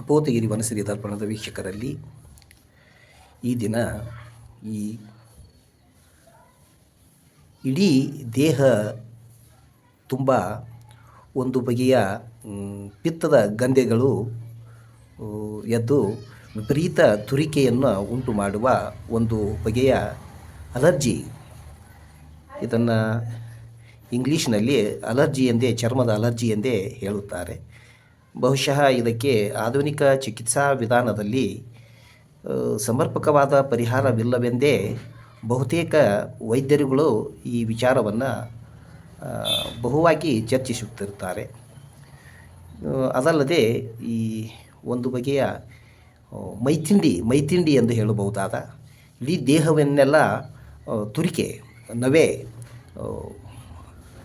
ಕಪೋತಗಿರಿ ವನಸಿರಿ ದರ್ಪಣದ ವೀಕ್ಷಕರಲ್ಲಿ ಈ ದಿನ ಈ ಇಡೀ ದೇಹ ತುಂಬ ಒಂದು ಬಗೆಯ ಪಿತ್ತದ ಗಂಧೆಗಳು ಎದ್ದು ವಿಪರೀತ ತುರಿಕೆಯನ್ನು ಉಂಟು ಮಾಡುವ ಒಂದು ಬಗೆಯ ಅಲರ್ಜಿ. ಇದನ್ನು ಇಂಗ್ಲೀಷ್ನಲ್ಲಿ ಅಲರ್ಜಿ ಎಂದೇ ಚರ್ಮದ ಅಲರ್ಜಿ ಎಂದೇ ಹೇಳುತ್ತಾರೆ. ಬಹುಶಃ ಇದಕ್ಕೆ ಆಧುನಿಕ ಚಿಕಿತ್ಸಾ ವಿಧಾನದಲ್ಲಿ ಸಮರ್ಪಕವಾದ ಪರಿಹಾರವಿಲ್ಲವೆಂದೇ ಬಹುತೇಕ ವೈದ್ಯರುಗಳು ಈ ವಿಚಾರವನ್ನು ಬಹುವಾಗಿ ಚರ್ಚಿಸುತ್ತಿರುತ್ತಾರೆ. ಅದಲ್ಲದೆ ಈ ಒಂದು ಬಗೆಯ ಮೈತಿಂಡಿ ಮೈತಿಂಡಿ ಎಂದು ಹೇಳಬಹುದಾದ, ಇಡೀ ದೇಹವನ್ನೆಲ್ಲ ತುರಿಕೆ, ನವೆ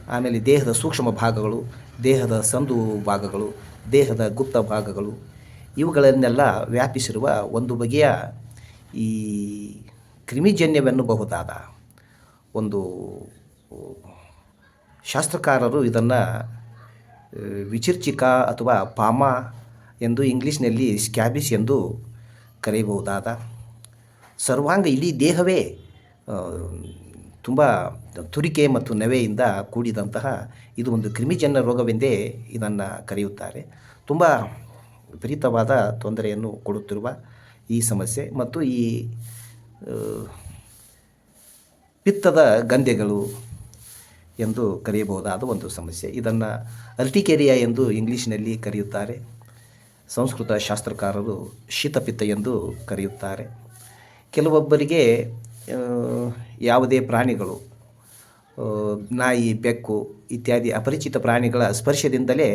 ಆಮೇಲೆ ದೇಹದ ಸೂಕ್ಷ್ಮ ಭಾಗಗಳು, ದೇಹದ ಸಂದು ಭಾಗಗಳು ದೇಹದ ಗುಪ್ತ ಭಾಗಗಳು ಇವುಗಳನ್ನೆಲ್ಲ ವ್ಯಾಪಿಸಿರುವ ಒಂದು ಬಗೆಯ ಈ ಕ್ರಿಮಿಜನ್ಯವೆನ್ನಬಹುದಾದ ಒಂದು ಶಾಸ್ತ್ರಕಾರರು ಇದನ್ನು ವಿಚಿರ್ಚಿಕ ಅಥವಾ ಪಾಮ ಎಂದು ಇಂಗ್ಲೀಷ್ನಲ್ಲಿ ಸ್ಕ್ಯಾಬಿಸ್ ಎಂದು ಕರೆಯಬಹುದಾದ. ಸರ್ವಾಂಗ ಇಡೀ ದೇಹವೇ ತುಂಬ ತುರಿಕೆ ಮತ್ತು ನವೆಯಿಂದ ಕೂಡಿದಂತಹ ಇದು ಒಂದು ಕ್ರಿಮಿಜನ್ಯ ರೋಗವೆಂದೇ ಇದನ್ನು ಕರೆಯುತ್ತಾರೆ. ತುಂಬ ವಿಪರೀತವಾದ ತೊಂದರೆಯನ್ನು ಕೊಡುತ್ತಿರುವ ಈ ಸಮಸ್ಯೆ ಮತ್ತು ಈ ಪಿತ್ತದ ಗಂಧೆಗಳು ಎಂದು ಕರೆಯಬಹುದಾದ ಒಂದು ಸಮಸ್ಯೆ. ಇದನ್ನು ಅಲ್ಟಿಕೆರಿಯಾ ಎಂದು ಇಂಗ್ಲೀಷ್ನಲ್ಲಿ ಕರೆಯುತ್ತಾರೆ. ಸಂಸ್ಕೃತ ಶಾಸ್ತ್ರಕಾರರು ಶೀತಪಿತ್ತ ಎಂದು ಕರೆಯುತ್ತಾರೆ. ಕೆಲವೊಬ್ಬರಿಗೆ ಯಾವುದೇ ಪ್ರಾಣಿಗಳು ನಾಯಿ, ಬೆಕ್ಕು ಇತ್ಯಾದಿ ಅಪರಿಚಿತ ಪ್ರಾಣಿಗಳ ಸ್ಪರ್ಶದಿಂದಲೇ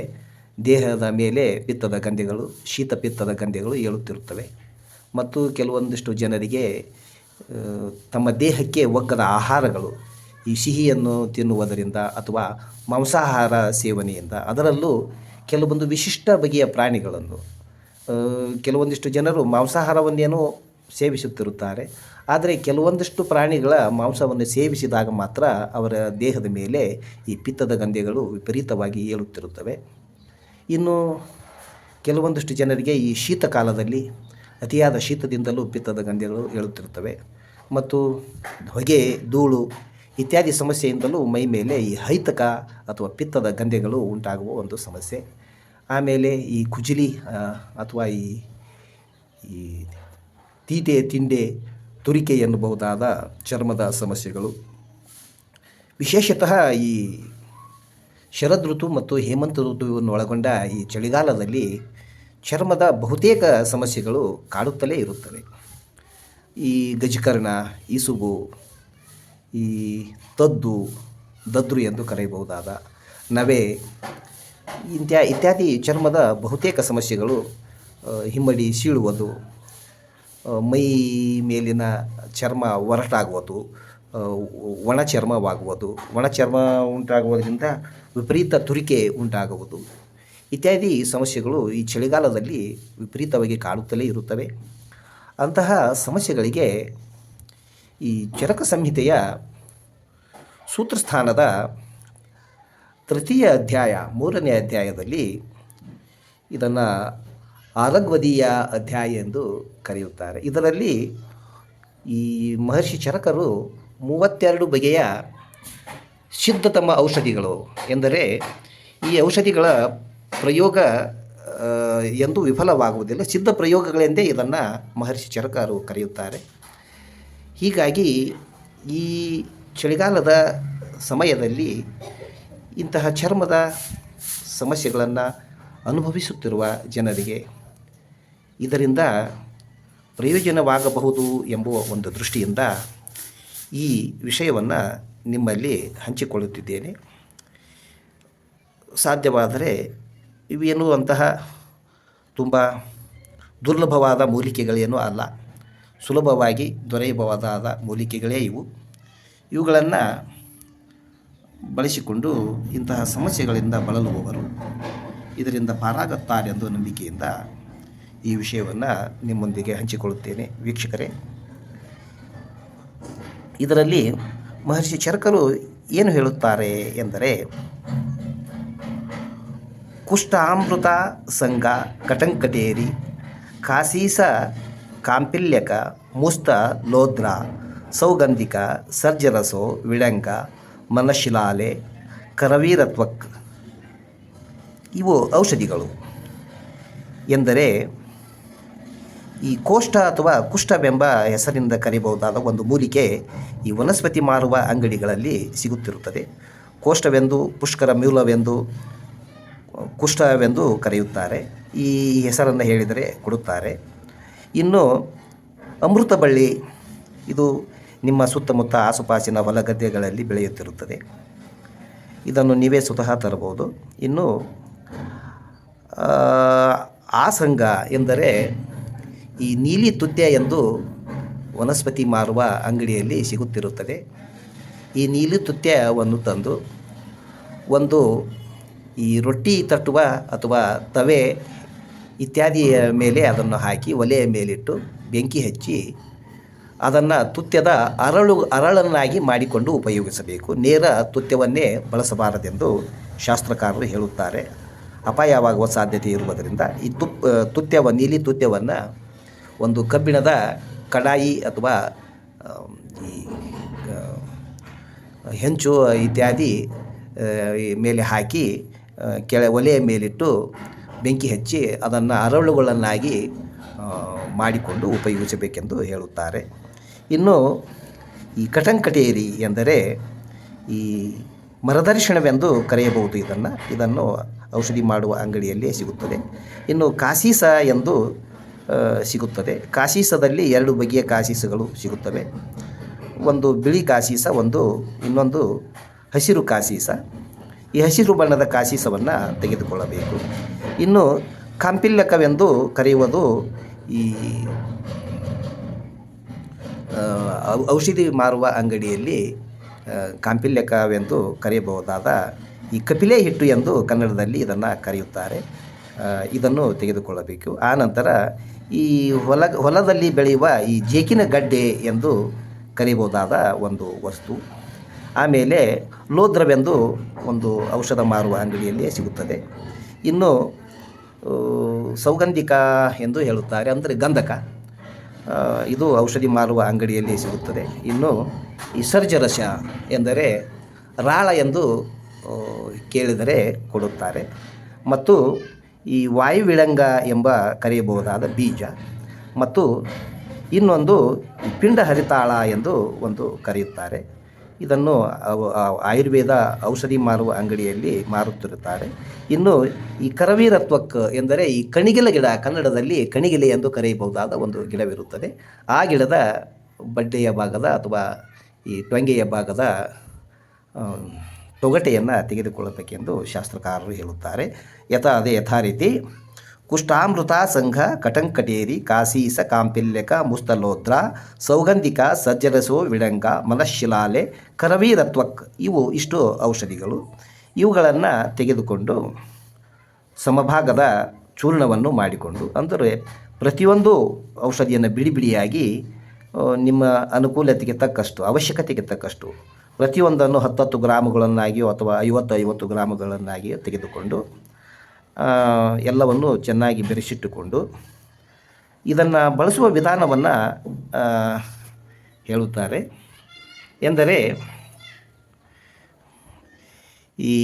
ದೇಹದ ಮೇಲೆ ಪಿತ್ತದ ಗಂಧೆಗಳು, ಶೀತ ಪಿತ್ತದ ಗಂಧೆಗಳು ಏಳುತ್ತಿರುತ್ತವೆ. ಮತ್ತು ಕೆಲವೊಂದಿಷ್ಟು ಜನರಿಗೆ ತಮ್ಮ ದೇಹಕ್ಕೆ ಒಗ್ಗದ ಆಹಾರಗಳು, ಈ ಸಿಹಿಯನ್ನು ತಿನ್ನುವುದರಿಂದ ಅಥವಾ ಮಾಂಸಾಹಾರ ಸೇವನೆಯಿಂದ ಅದರಲ್ಲೂ ಕೆಲವೊಂದು ವಿಶಿಷ್ಟ ಬಗೆಯ ಪ್ರಾಣಿಗಳನ್ನು ಕೆಲವೊಂದಿಷ್ಟು ಜನರು ಮಾಂಸಾಹಾರವನ್ನೇನೋ ಸೇವಿಸುತ್ತಿರುತ್ತಾರೆ. ಆದರೆ ಕೆಲವೊಂದಿಷ್ಟು ಪ್ರಾಣಿಗಳ ಮಾಂಸವನ್ನು ಸೇವಿಸಿದಾಗ ಮಾತ್ರ ಅವರ ದೇಹದ ಮೇಲೆ ಈ ಪಿತ್ತದ ಗಂಧೆಗಳು ವಿಪರೀತವಾಗಿ ಏಳುತ್ತಿರುತ್ತವೆ. ಇನ್ನು ಕೆಲವೊಂದಿಷ್ಟು ಜನರಿಗೆ ಈ ಶೀತಕಾಲದಲ್ಲಿ ಅತಿಯಾದ ಶೀತದಿಂದಲೂ ಪಿತ್ತದ ಗಂಧೆಗಳು ಏಳುತ್ತಿರುತ್ತವೆ. ಮತ್ತು ಹೊಗೆ, ಧೂಳು ಇತ್ಯಾದಿ ಸಮಸ್ಯೆಯಿಂದಲೂ ಮೈ ಮೇಲೆ ಈ ಹೈತಕ ಅಥವಾ ಪಿತ್ತದ ಗಂಧೆಗಳು ಉಂಟಾಗುವ ಒಂದು ಸಮಸ್ಯೆ. ಆಮೇಲೆ ಈ ಕುಜಿಲಿ ಅಥವಾ ಈ ಈ ತೀಟೆ, ತಿಂಡೆ ತುರಿಕೆ ಎನ್ನಬಹುದಾದ ಚರ್ಮದ ಸಮಸ್ಯೆಗಳು. ವಿಶೇಷತಃ ಈ ಶರದ್ ಋತು ಮತ್ತು ಹೇಮಂತ ಋತುವನ್ನು ಒಳಗೊಂಡ ಈ ಚಳಿಗಾಲದಲ್ಲಿ ಚರ್ಮದ ಬಹುತೇಕ ಸಮಸ್ಯೆಗಳು ಕಾಡುತ್ತಲೇ ಇರುತ್ತವೆ. ಈ ಗಜಕರ್ಣ ಈಸುಬು ಈ ತದ್ದು, ದದ್ರು ಎಂದು ಕರೆಯಬಹುದಾದ ನವೆ, ಇಂತ್ಯಾ ಇತ್ಯಾದಿ ಚರ್ಮದ ಬಹುತೇಕ ಸಮಸ್ಯೆಗಳು ಹಿಮ್ಮಡಿ, ಸೀಳುವುದು ಮೈ ಮೇಲಿನ ಚರ್ಮ ಒರಟಾಗುವುದು ಒಣ ಚರ್ಮವಾಗುವುದು. ಒಣ ಚರ್ಮ ಉಂಟಾಗುವುದರಿಂದ ವಿಪರೀತ ತುರಿಕೆ ಉಂಟಾಗುವುದು. ಇತ್ಯಾದಿ ಸಮಸ್ಯೆಗಳು ಈ ಚಳಿಗಾಲದಲ್ಲಿ ವಿಪರೀತವಾಗಿ ಕಾಡುತ್ತಲೇ ಇರುತ್ತವೆ. ಅಂತಹ ಸಮಸ್ಯೆಗಳಿಗೆ ಈ ಚರಕ ಸಂಹಿತೆಯ ಸೂತ್ರಸ್ಥಾನದ ತೃತೀಯ ಅಧ್ಯಾಯ, ಮೂರನೇ ಅಧ್ಯಾಯದಲ್ಲಿ ಇದನ್ನು ಆರಗ್ವದೀಯ ಅಧ್ಯಾಯ ಎಂದು ಕರೆಯುತ್ತಾರೆ. ಇದರಲ್ಲಿ ಈ ಮಹರ್ಷಿ ಚರಕರು ಮೂವತ್ತೆರಡು ಬಗೆಯ ಸಿದ್ಧತಮ ಔಷಧಿಗಳು ಎಂದರೆ ಈ ಔಷಧಿಗಳ ಪ್ರಯೋಗ ಎಂದು ವಿಫಲವಾಗುವುದಿಲ್ಲ. ಸಿದ್ಧ ಪ್ರಯೋಗಗಳೆಂದೇ ಇದನ್ನು ಮಹರ್ಷಿ ಚರಕರು ಕರೆಯುತ್ತಾರೆ. ಹೀಗಾಗಿ ಈ ಚಳಿಗಾಲದ ಸಮಯದಲ್ಲಿ ಇಂತಹ ಚರ್ಮದ ಸಮಸ್ಯೆಗಳನ್ನು ಅನುಭವಿಸುತ್ತಿರುವ ಜನರಿಗೆ ಇದರಿಂದ ಪ್ರಯೋಜನವಾಗಬಹುದು ಎಂಬುವ ಒಂದು ದೃಷ್ಟಿಯಿಂದ ಈ ವಿಷಯವನ್ನು ನಿಮ್ಮಲ್ಲಿ ಹಂಚಿಕೊಳ್ಳುತ್ತಿದ್ದೇನೆ. ಸಾಧ್ಯವಾದರೆ ಇವೇನು ಅಂತಹ ತುಂಬ ದುರ್ಲಭವಾದ ಮೂಲಿಕೆಗಳೇನೂ ಅಲ್ಲ. ಸುಲಭವಾಗಿ ದೊರೆಯಬಹುದಾದ ಮೂಲಿಕೆಗಳೇ ಇವು. ಇವುಗಳನ್ನು ಬಳಸಿಕೊಂಡು ಇಂತಹ ಸಮಸ್ಯೆಗಳಿಂದ ಬಳಲುವವರು ಇದರಿಂದ ಪಾರಾಗುತ್ತಾರೆಂದು ನಂಬಿಕೆಯಿಂದ ಈ ವಿಷಯವನ್ನು ನಿಮ್ಮೊಂದಿಗೆ ಹಂಚಿಕೊಳ್ಳುತ್ತೇನೆ. ವೀಕ್ಷಕರೇ, ಇದರಲ್ಲಿ ಮಹರ್ಷಿ ಚರಕರು ಏನು ಹೇಳುತ್ತಾರೆ ಎಂದರೆ, ಕುಷ್ಠಾಮೃತ ಸಂಘ ಕಟಂಕಟೇರಿ, ಕಾಸೀಸ ಕಾಂಪಿಲ್ಯಕ, ಮುಸ್ತ ಲೋದ್ರ, ಸೌಗಂಧಿಕ, ಸರ್ಜರಸೋ, ವಿಳಂಗ, ಮನಶಿಲಾಲೆ, ಕರವೀರತ್ವಕ್, ಇವು ಔಷಧಿಗಳು ಎಂದರೆ ಈ ಕೋಷ್ಠ ಅಥವಾ ಕುಷ್ಠವೆಂಬ ಹೆಸರಿಂದ ಕರೆಯಬಹುದಾದ ಒಂದು ಮೂಲಿಕೆ ಈ ವನಸ್ಪತಿ ಮಾರುವ ಅಂಗಡಿಗಳಲ್ಲಿ ಸಿಗುತ್ತಿರುತ್ತದೆ. ಕೋಷ್ಠವೆಂದು, ಪುಷ್ಕರ ಮೂಲವೆಂದು, ಕುಷ್ಠವೆಂದು ಕರೆಯುತ್ತಾರೆ. ಈ ಹೆಸರನ್ನು ಹೇಳಿದರೆ ಕೊಡುತ್ತಾರೆ. ಇನ್ನು ಅಮೃತ ಬಳ್ಳಿ, ಇದು ನಿಮ್ಮ ಸುತ್ತಮುತ್ತ ಆಸುಪಾಸಿನ ಹೊಲ ಗದ್ದೆಗಳಲ್ಲಿ ಬೆಳೆಯುತ್ತಿರುತ್ತದೆ. ಇದನ್ನು ನೀವೇ ಸ್ವತಃ ತರಬಹುದು. ಇನ್ನು ಆಸಂಗ ಎಂದರೆ ಈ ನೀಲಿ ತುದ್ಯ ಎಂದು ವನಸ್ಪತಿ ಮಾರುವ ಅಂಗಡಿಯಲ್ಲಿ ಸಿಗುತ್ತಿರುತ್ತದೆ. ಈ ನೀಲಿ ತುತ್ಯವನ್ನು ತಂದು ಒಂದು ಈ ರೊಟ್ಟಿ ತಟ್ಟುವ ಅಥವಾ ತವೆ ಇತ್ಯಾದಿಯ ಮೇಲೆ ಅದನ್ನು ಹಾಕಿ ಒಲೆಯ ಮೇಲಿಟ್ಟು ಬೆಂಕಿ ಹಚ್ಚಿ ಅದನ್ನು ತುತ್ಯದ ಅರಳು ಅರಳನ್ನಾಗಿ ಮಾಡಿಕೊಂಡು ಉಪಯೋಗಿಸಬೇಕು. ನೇರ ತುತ್ಯವನ್ನೇ ಬಳಸಬಾರದೆಂದು ಶಾಸ್ತ್ರಕಾರರು ಹೇಳುತ್ತಾರೆ. ಅಪಾಯವಾಗುವ ಸಾಧ್ಯತೆ ಇರುವುದರಿಂದ ಈ ತುಪ್ಪ ತುತ್ಯವ ನೀಲಿ ತುತ್ಯವನ್ನು ಒಂದು ಕಬ್ಬಿಣದ ಕಡಾಯಿ ಅಥವಾ ಈ ಹೆಂಚು ಇತ್ಯಾದಿ ಮೇಲೆ ಹಾಕಿ ಕೆಳ ಒಲೆಯ ಮೇಲಿಟ್ಟು ಬೆಂಕಿ ಹಚ್ಚಿ ಅದನ್ನು ಅರಳುಗಳನ್ನಾಗಿ ಮಾಡಿಕೊಂಡು ಉಪಯೋಗಿಸಬೇಕೆಂದು ಹೇಳುತ್ತಾರೆ. ಇನ್ನು ಈ ಕಟಂಕಟೇರಿ ಎಂದರೆ ಈ ಮರದರ್ಶನವೆಂದು ಕರೆಯಬಹುದು ಇದನ್ನು. ಇದನ್ನು ಔಷಧಿ ಮಾಡುವ ಅಂಗಡಿಯಲ್ಲಿ ಸಿಗುತ್ತದೆ. ಇನ್ನು ಕಾಸೀಸ ಎಂದು ಸಿಗುತ್ತದೆ. ಕಾಶೀಸದಲ್ಲಿ ಎರಡು ಬಗೆಯ ಕಾಶೀಸಗಳು ಸಿಗುತ್ತವೆ. ಒಂದು ಬಿಳಿ ಕಾಶೀಸ, ಒಂದು ಇನ್ನೊಂದು ಹಸಿರು ಕಾಶೀಸ. ಈ ಹಸಿರು ಬಣ್ಣದ ಕಾಶೀಸವನ್ನು ತೆಗೆದುಕೊಳ್ಳಬೇಕು. ಇನ್ನು ಕಾಂಪಿಲ್ಲಕವೆಂದು ಕರೆಯುವುದು ಈ ಔಷಧಿ ಮಾರುವ ಅಂಗಡಿಯಲ್ಲಿ ಕಾಂಪಿಲ್ಯಕವೆಂದು ಕರೆಯಬಹುದಾದ ಈ ಕಪಿಲೆ ಹಿಟ್ಟು ಎಂದು ಕನ್ನಡದಲ್ಲಿ ಇದನ್ನು ಕರೆಯುತ್ತಾರೆ. ಇದನ್ನು ತೆಗೆದುಕೊಳ್ಳಬೇಕು. ಆನಂತರ ನಂತರ ಈ ಹೊಲ, ಹೊಲದಲ್ಲಿ ಬೆಳೆಯುವ ಈ ಜೇಕಿನ ಗಡ್ಡೆ ಎಂದು ಕರೆಯಬಹುದಾದ ಒಂದು ವಸ್ತು. ಆಮೇಲೆ ಲೋದ್ರವೆಂದು ಒಂದು ಔಷಧ ಮಾರುವ ಅಂಗಡಿಯಲ್ಲಿ ಸಿಗುತ್ತದೆ. ಇನ್ನು ಸೌಗಂಧಿಕ ಎಂದು ಹೇಳುತ್ತಾರೆ, ಅಂದರೆ ಗಂಧಕ. ಇದು ಔಷಧಿ ಮಾರುವ ಅಂಗಡಿಯಲ್ಲಿ ಸಿಗುತ್ತದೆ. ಇನ್ನು, ಈ ಸರ್ಜರಸ ಎಂದರೆ ರಾಳ ಎಂದು ಕೇಳಿದರೆ ಕೊಡುತ್ತಾರೆ. ಮತ್ತು ಈ ವಾಯುವಿಳಂಗ ಎಂಬ ಕರೆಯಬಹುದಾದ ಬೀಜ. ಮತ್ತು ಇನ್ನೊಂದು ಪಿಂಡ ಹರಿತಾಳ ಎಂದು ಒಂದು ಕರೆಯುತ್ತಾರೆ. ಇದನ್ನು ಆಯುರ್ವೇದ ಔಷಧಿ ಮಾರುವ ಅಂಗಡಿಯಲ್ಲಿ ಮಾರುತ್ತಿರುತ್ತಾರೆ. ಇನ್ನು ಈ ಕರವೀರತ್ವಕ್ ಎಂದರೆ ಈ ಕಣಿಗಿಲ ಗಿಡ, ಕನ್ನಡದಲ್ಲಿ ಕಣಿಗಿಲೆ ಎಂದು ಕರೆಯಬಹುದಾದ ಒಂದು ಗಿಡವಿರುತ್ತದೆ. ಆ ಗಿಡದ ಬಡ್ಡೆಯ ಭಾಗದ ಅಥವಾ ಈ ಟೊಂಗೆಯ ಭಾಗದ ತೊಗಟೆಯನ್ನು ತೆಗೆದುಕೊಳ್ಳಬೇಕೆಂದು ಶಾಸ್ತ್ರಕಾರರು ಹೇಳುತ್ತಾರೆ. ಯಥಾ ಅದೇ ಯಥಾ ರೀತಿ ಕುಷ್ಠಾಮೃತ ಸಂಘ ಕಟಂಕಟೇರಿ ಕಾಸೀಸ, ಕಾಂಪಿಲ್ಯಕ ಮುಸ್ತಲೋದ್ರ ಸೌಗಂಧಿಕ, ಸಜ್ಜರಸೋ, ವಿಡಂಗ ಮನಶಿಲಾಲೆ ಕರವೀರತ್ವಕ್ ಇವು ಇಷ್ಟು ಔಷಧಿಗಳು. ಇವುಗಳನ್ನು ತೆಗೆದುಕೊಂಡು ಸಮಭಾಗದ ಚೂರ್ಣವನ್ನು ಮಾಡಿಕೊಂಡು, ಅಂದರೆ ಪ್ರತಿಯೊಂದು ಔಷಧಿಯನ್ನು ಬಿಡಿ ಬಿಡಿಯಾಗಿ ನಿಮ್ಮ ಅನುಕೂಲತೆಗೆ ತಕ್ಕಷ್ಟು, ಅವಶ್ಯಕತೆಗೆ ತಕ್ಕಷ್ಟು ಪ್ರತಿಯೊಂದನ್ನು ಹತ್ತತ್ತು ಗ್ರಾಮಗಳನ್ನಾಗಿಯೋ ಅಥವಾ ಐವತ್ತು ಐವತ್ತು ಗ್ರಾಮುಗಳನ್ನಾಗಿಯೋ ತೆಗೆದುಕೊಂಡು ಎಲ್ಲವನ್ನು ಚೆನ್ನಾಗಿ ಬೆರೆಸಿಟ್ಟುಕೊಂಡು, ಇದನ್ನು ಬಳಸುವ ವಿಧಾನವನ್ನು ಹೇಳುತ್ತಾರೆ. ಎಂದರೆ, ಈ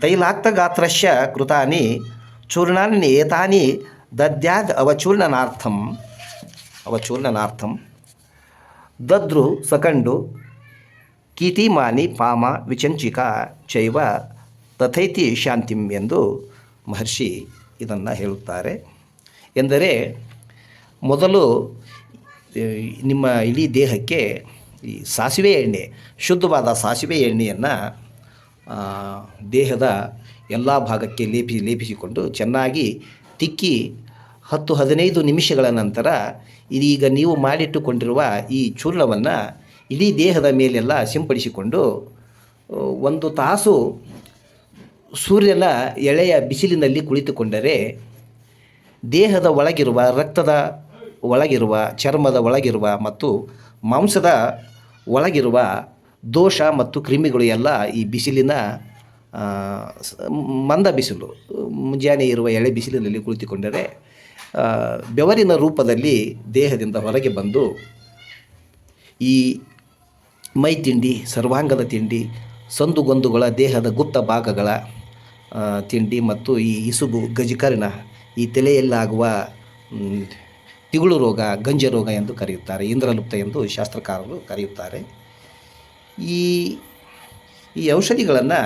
ತೈಲಾಕ್ತಗಾತ್ರಶ್ಯ ಕೃತಾನಿ ಚೂರ್ಣಾನಿ ಏತಾನಿ ದದ್ಯಾದ್ ಅವಚೂರ್ಣನಾರ್ಥಂ ಅವಚೂರ್ಣನಾರ್ಥಂ, ದದ್ರು ಸಕಂಡು ಕೀಟಿಮಾನಿ ಪಾಮ ವಿಚಂಚಿಕ ಚೈವ ತಥೈತಿ ಶಾಂತಿಂ ಎಂದು ಮಹರ್ಷಿ ಇದನ್ನು ಹೇಳುತ್ತಾರೆ. ಎಂದರೆ ಮೊದಲು ನಿಮ್ಮ ಇಡೀ ದೇಹಕ್ಕೆ ಈ ಸಾಸಿವೆ ಎಣ್ಣೆ, ಶುದ್ಧವಾದ ಸಾಸಿವೆ ಎಣ್ಣೆಯನ್ನು ದೇಹದ ಎಲ್ಲ ಭಾಗಕ್ಕೆ ಲೇಪಿ, ಲೇಪಿಸಿಕೊಂಡು ಚೆನ್ನಾಗಿ ತಿಕ್ಕಿ ಹತ್ತು ಹದಿನೈದು ನಿಮಿಷಗಳ ನಂತರ ಇದೀಗ ನೀವು ಮಾಡಿಟ್ಟುಕೊಂಡಿರುವ ಈ ಚೂರ್ಣವನ್ನು ಇಡೀ ದೇಹದ ಮೇಲೆಲ್ಲ ಸಿಂಪಡಿಸಿಕೊಂಡು ಒಂದು ತಾಸು ಸೂರ್ಯನ ಎಳೆಯ ಬಿಸಿಲಿನಲ್ಲಿ ಕುಳಿತುಕೊಂಡರೆ, ದೇಹದ ಒಳಗಿರುವ, ರಕ್ತದ ಒಳಗಿರುವ, ಚರ್ಮದ ಒಳಗಿರುವ ಮತ್ತು ಮಾಂಸದ ಒಳಗಿರುವ ದೋಷ ಮತ್ತು ಕ್ರಿಮಿಗಳು ಎಲ್ಲ ಈ ಬಿಸಿಲಿನ ಮಂದ ಬಿಸಿಲು, ಮುಂಜಾನೆ ಇರುವ ಎಳೆ ಬಿಸಿಲಿನಲ್ಲಿ ಕುಳಿತುಕೊಂಡರೆ ಬೆವರಿನ ರೂಪದಲ್ಲಿ ದೇಹದಿಂದ ಹೊರಗೆ ಬಂದು ಈ ಮೈ ತಿಂಡಿ, ಸರ್ವಾಂಗದ ತಿಂಡಿ, ಸಂದುಗೊಂದುಗಳ, ದೇಹದ ಗುಪ್ತ ಭಾಗಗಳ ತಿಂಡಿ ಮತ್ತು ಈ ಇಸುಬು ಗಜಕರ್ಣ ಈ ತಲೆಯಲ್ಲಾಗುವ ತಿಗುಳು ರೋಗ, ಗಂಜ ರೋಗ ಎಂದು ಕರೆಯುತ್ತಾರೆ, ಇಂದ್ರಲುಪ್ತ ಎಂದು ಶಾಸ್ತ್ರಕಾರರು ಕರೆಯುತ್ತಾರೆ. ಈ ಈ ಔಷಧಿಗಳನ್ನು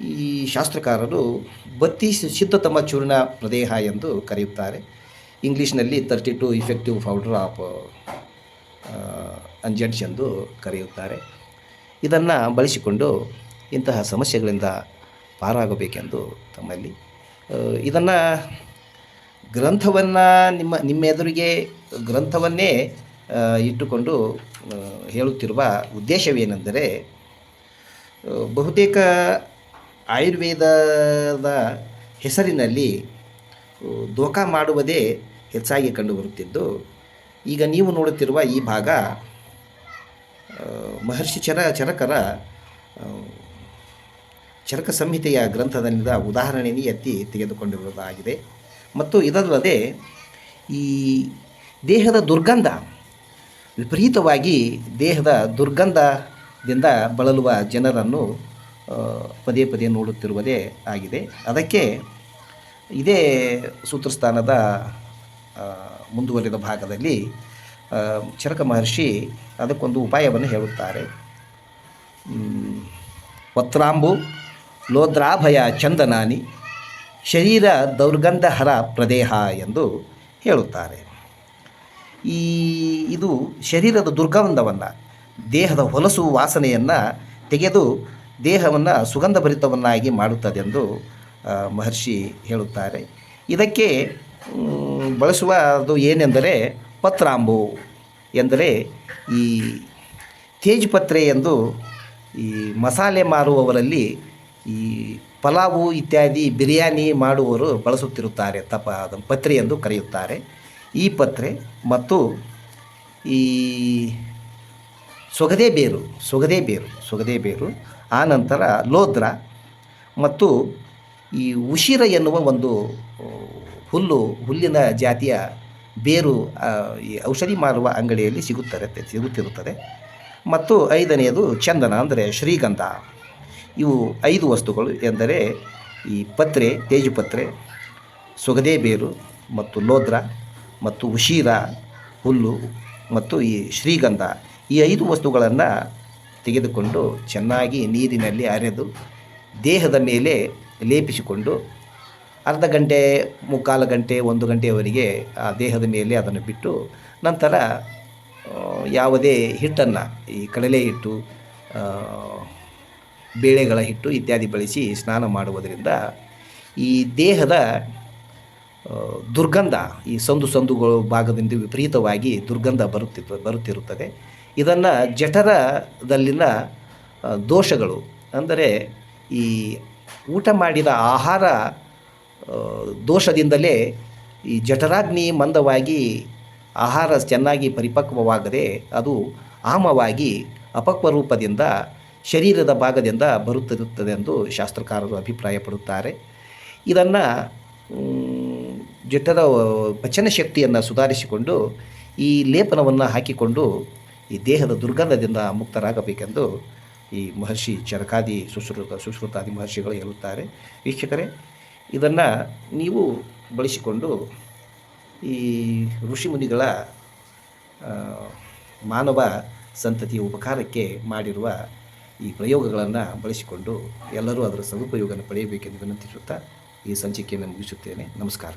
ಈ ಶಾಸ್ತ್ರಕಾರರು ಬತ್ತಿ ಸಿದ್ಧತಮ ಚೂರ್ಣ ಪ್ರದೇಹ ಎಂದು ಕರೆಯುತ್ತಾರೆ. ಇಂಗ್ಲೀಷ್ನಲ್ಲಿ thirty two effective powder of unguents ಎಂದು ಕರೆಯುತ್ತಾರೆ. ಇದನ್ನು ಬಳಸಿಕೊಂಡು ಇಂತಹ ಸಮಸ್ಯೆಗಳಿಂದ ಪಾರಾಗಬೇಕೆಂದು ತಮ್ಮಲ್ಲಿ. ಇದನ್ನು ಗ್ರಂಥವನ್ನು ನಿಮ್ಮ ನಿಮ್ಮ ಎದುರಿಗೆ ಗ್ರಂಥವನ್ನೇ ಇಟ್ಟುಕೊಂಡು ಹೇಳುತ್ತಿರುವ ಉದ್ದೇಶವೇನೆಂದರೆ ಬಹುತೇಕ ಆಯುರ್ವೇದದ ಹೆಸರಿನಲ್ಲಿ ದೋಖ ಮಾಡುವುದೇ ಹೆಚ್ಚಾಗಿ ಕಂಡುಬರುತ್ತಿದ್ದು ಈಗ ನೀವು ನೋಡುತ್ತಿರುವ ಈ ಭಾಗ ಮಹರ್ಷಿ ಚರ, ಚರಕರ ಚರಕ ಸಂಹಿತೆಯ ಗ್ರಂಥದಲ್ಲಿದ್ದ ಉದಾಹರಣೆಯನ್ನು ಎತ್ತಿ ತೆಗೆದುಕೊಂಡಿರುವುದಾಗಿದೆ. ಮತ್ತು ಇದಲ್ಲದೆ ಈ ದೇಹದ ದುರ್ಗಂಧ, ವಿಪರೀತವಾಗಿ ದೇಹದ ದುರ್ಗಂಧದಿಂದ ಬಳಲುವ ಜನರನ್ನು ಪದೇ ಪದೇ ನೋಡುತ್ತಿರುವುದೇ ಆಗಿದೆ. ಅದಕ್ಕೆ ಇದೇ ಸೂತ್ರಸ್ಥಾನದ ಮುಂದುವರಿದ ಭಾಗದಲ್ಲಿ ಚರಕ ಮಹರ್ಷಿ ಅದಕ್ಕೊಂದು ಉಪಾಯವನ್ನು ಹೇಳುತ್ತಾರೆ. ವತ್ರಾಂಬು, ಲೋದ್ರಾಭಯ ಚಂದನಾನಿ, ಶರೀರ ದೌರ್ಗಂಧಹರ ಪ್ರದೇಹ ಎಂದು ಹೇಳುತ್ತಾರೆ. ಈ, ಇದು ಶರೀರದ ದುರ್ಗಂಧವನ್ನು, ದೇಹದ ಹೊಲಸು ವಾಸನೆಯನ್ನು ತೆಗೆದು ದೇಹವನ್ನು ಸುಗಂಧಭರಿತವನ್ನಾಗಿ ಮಾಡುತ್ತದೆಂದು ಮಹರ್ಷಿ ಹೇಳುತ್ತಾರೆ. ಇದಕ್ಕೆ ಬಳಸುವ ಅದು ಏನೆಂದರೆ ಪತ್ರಾಂಬು ಎಂದರೆ ಈ ತೇಜ್ಪತ್ರೆ ಎಂದು ಈ ಮಸಾಲೆ ಮಾರುವವರಲ್ಲಿ ಈ ಪಲಾವು ಇತ್ಯಾದಿ ಬಿರಿಯಾನಿ ಮಾಡುವವರು ಬಳಸುತ್ತಿರುತ್ತಾರೆ, ತಪ ಅದನ್ನು ಪತ್ರೆ ಎಂದು ಕರೆಯುತ್ತಾರೆ. ಈ ಪತ್ರೆ ಮತ್ತು ಈ ಸೊಗದೆ ಬೇರು ಸೊಗದೆ ಬೇರು ಸೊಗದೆ ಬೇರು ಆನಂತರ ನಂತರ ಲೋದ್ರ ಮತ್ತು ಈ ಉಶಿರ ಎನ್ನುವ ಒಂದು ಹುಲ್ಲು, ಹುಲ್ಲಿನ ಜಾತಿಯ ಬೇರು ಈ ಔಷಧಿ ಮಾರುವ ಅಂಗಡಿಯಲ್ಲಿ ಸಿಗುತ್ತದೆ ಸಿಗುತ್ತಿರುತ್ತದೆ. ಮತ್ತು ಐದನೆಯದು ಚಂದನ ಅಂದರೆ ಶ್ರೀಗಂಧ. ಇವು ಐದು ವಸ್ತುಗಳು ಎಂದರೆ ಈ ಪತ್ರೆ, ತೇಜುಪತ್ರೆ, ಸೊಗದೆ ಬೇರು ಮತ್ತು ಲೋದ್ರ ಮತ್ತು ಉಶೀರ, ಹುಲ್ಲು ಮತ್ತು ಈ ಶ್ರೀಗಂಧ. ಈ ಐದು ವಸ್ತುಗಳನ್ನು ತೆಗೆದುಕೊಂಡು ಚೆನ್ನಾಗಿ ನೀರಿನಲ್ಲಿ ಅರೆದು ದೇಹದ ಮೇಲೆ ಲೇಪಿಸಿಕೊಂಡು ಅರ್ಧ ಗಂಟೆ, ಮುಕ್ಕಾಲು ಗಂಟೆ, ಒಂದು ಗಂಟೆಯವರೆಗೆ ಆ ದೇಹದ ಮೇಲೆ ಅದನ್ನು ಬಿಟ್ಟು ನಂತರ ಯಾವುದೇ ಹಿಟ್ಟನ್ನು ಈ ಕಡಲೆ ಹಿಟ್ಟು ಬೇಳೆಗಳ ಹಿಟ್ಟು ಇತ್ಯಾದಿ ಬಳಸಿ ಸ್ನಾನ ಮಾಡುವುದರಿಂದ ಈ ದೇಹದ ದುರ್ಗಂಧ, ಈ ಸಂದು ಸಂದುಗಳು ಭಾಗದಿಂದ ವಿಪರೀತವಾಗಿ ದುರ್ಗಂಧ ಬರುತ್ತಿತ್ತು ಬರುತ್ತಿರುತ್ತದೆ. ಇದನ್ನು ಜಠರದಲ್ಲಿನ ದೋಷಗಳು, ಅಂದರೆ ಈ ಊಟ ಮಾಡಿದ ಆಹಾರ ದೋಷದಿಂದಲೇ ಈ ಜಠರಾಗ್ನಿ ಮಂದವಾಗಿ ಆಹಾರ ಚೆನ್ನಾಗಿ ಪರಿಪಕ್ವವಾಗದೆ ಅದು ಆಮವಾಗಿ ಅಪಕ್ವ ರೂಪದಿಂದ ಶರೀರದ ಭಾಗದಿಂದ ಬರುತ್ತಿರುತ್ತದೆ ಎಂದು ಶಾಸ್ತ್ರಕಾರರು ಅಭಿಪ್ರಾಯಪಡುತ್ತಾರೆ. ಇದನ್ನು ಜಠರ ಪಚನ ಶಕ್ತಿಯನ್ನು ಸುಧಾರಿಸಿಕೊಂಡು ಈ ಲೇಪನವನ್ನು ಹಾಕಿಕೊಂಡು ಈ ದೇಹದ ದುರ್ಗಂಧದಿಂದ ಮುಕ್ತರಾಗಬೇಕೆಂದು ಈ ಮಹರ್ಷಿ ಚರಕಾದಿ ಸುಶ್ರುತ, ಸುಶ್ರುತಾದಿ ಮಹರ್ಷಿಗಳು ಹೇಳುತ್ತಾರೆ. ವೀಕ್ಷಕರೇ ಇದನ್ನು ನೀವು ಬಳಸಿಕೊಂಡು ಈ ಋಷಿಮುನಿಗಳ ಮಾನವ ಸಂತತಿಯ ಉಪಕಾರಕ್ಕೆ ಮಾಡಿರುವ ಈ ಪ್ರಯೋಗಗಳನ್ನು ಬಳಸಿಕೊಂಡು ಎಲ್ಲರೂ ಅದರ ಸದುಪಯೋಗವನ್ನು ಪಡೆಯಬೇಕೆಂದು ವಿನಂತಿಸುತ್ತಾ ಈ ಸಂಚಿಕೆಯನ್ನು ಮುಗಿಸುತ್ತೇನೆ. ನಮಸ್ಕಾರ.